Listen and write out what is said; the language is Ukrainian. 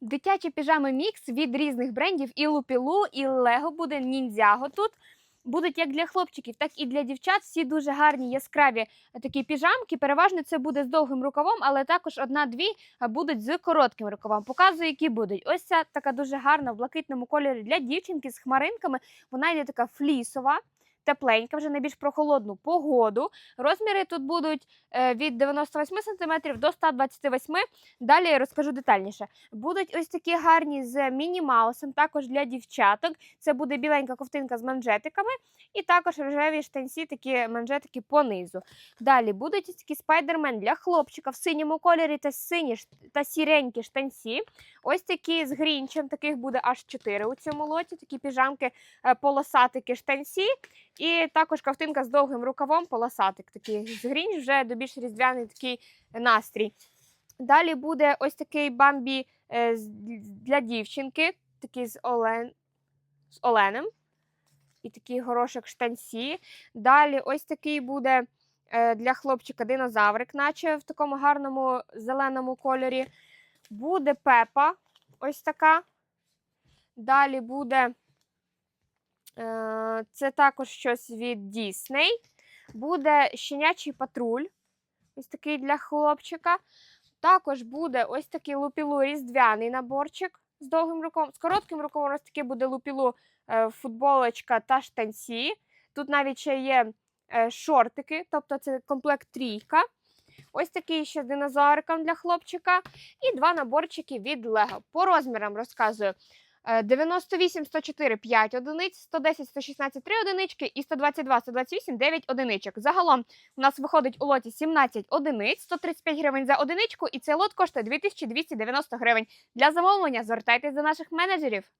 Дитячі піжами мікс від різних брендів і Лупілу, і Лего буде ніндзяго тут. Будуть як для хлопчиків, так і для дівчат. Всі дуже гарні, яскраві такі піжамки. Переважно це буде з довгим рукавом, але також одна-дві будуть з коротким рукавом. Показую, які будуть. Ось ця така дуже гарна в блакитному кольорі для дівчинки з хмаринками. Вона йде така флісова. Тепленька, вже на більш прохолодну погоду. Розміри тут будуть е, від 98 см до 128 см. Далі я розкажу детальніше. Будуть ось такі гарні з міні-маусом, також для дівчаток. Це буде біленька ковтинка з манжетиками, і також рожеві штанці, такі манжетики понизу. Далі будуть ось такі спайдермен для хлопчика в синьому кольорі та сині та сіренькі штанці. Ось такі з грінчем, таких буде аж 4 у цьому лоті. Такі піжамки, е, полосатики штанці. І також ковтинка з довгим рукавом, полосатик такий з грінч, вже до більш різдвяний такий настрій. Далі буде ось такий бамбі е, для дівчинки, такий з, олен, з оленем. І такий горошок штанці. Далі ось такий буде е, для хлопчика динозаврик, наче в такому гарному зеленому кольорі. Буде пепа, ось така. Далі буде це також щось від Дісней. Буде щенячий патруль. Ось такий для хлопчика. Також буде ось такий лупілу різдвяний наборчик з довгим рукавом. З коротким рукавом ось такий буде лупілу е, футболочка та штанці. Тут навіть ще є е, шортики, тобто це комплект трійка. Ось такий ще з динозавриком для хлопчика. І два наборчики від Лего. По розмірам розказую. Е, 98, 104, 5 одиниць, 110, 116, 3 одинички і 122, 128, 9 одиничок. Загалом у нас виходить у лоті 17 одиниць, 135 гривень за одиничку, і цей лот коштує 2290 гривень. Для замовлення звертайтесь до наших менеджерів.